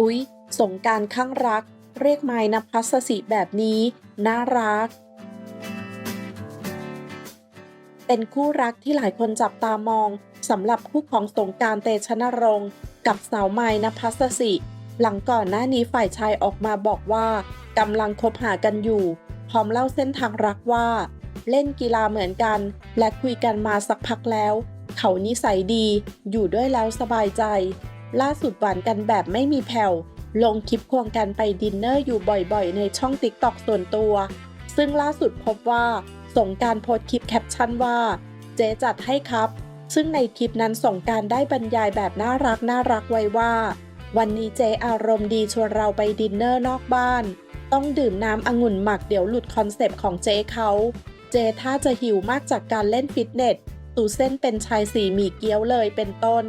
อุ๊ย สงการข้างรัก เรียกไม้นภัสสิแบบนี้ น่ารัก เป็นคู่รักที่หลายคนจับตามองสำหรับคู่ของสงการเตชะนรงค์กับสาวไม้นภัสสิ หลังก่อนหน้านี้ฝ่ายชายออกมาบอกว่ากำลังคบหากันอยู่ พร้อมเล่าเส้นทางรักว่า เล่นกีฬาเหมือนกัน และคุยกันมาสักพักแล้ว เขานิสัยดี อยู่ด้วยแล้วสบายใจ ล่าสุดหวานกันแบบไม่มีแผ่ว ลงคลิปควงกันไปดินเนอร์อยู่บ่อยๆ ในช่องติ๊กต็อกส่วนตัว ซึ่งล่าสุดพบว่า สงการโพสคลิปแคปชั่นว่า เจ๊จัดให้ครับ ซึ่งในคลิปนั้นสงการได้บรรยายแบบน่ารักน่ารักไว้ว่า วันนี้เจ๊อารมณ์ดีชวนเราไปดินเนอร์นอกบ้าน ต้องดื่มน้ำองุ่นหมักเดี๋ยวหลุดคอนเซปต์ของเจ๊เขา เจถ้าจะหิวมากจากการเล่นฟิตเนสตูเส้นเป็นชายสีหมี่เกี๊ยวเลยเป็นต้น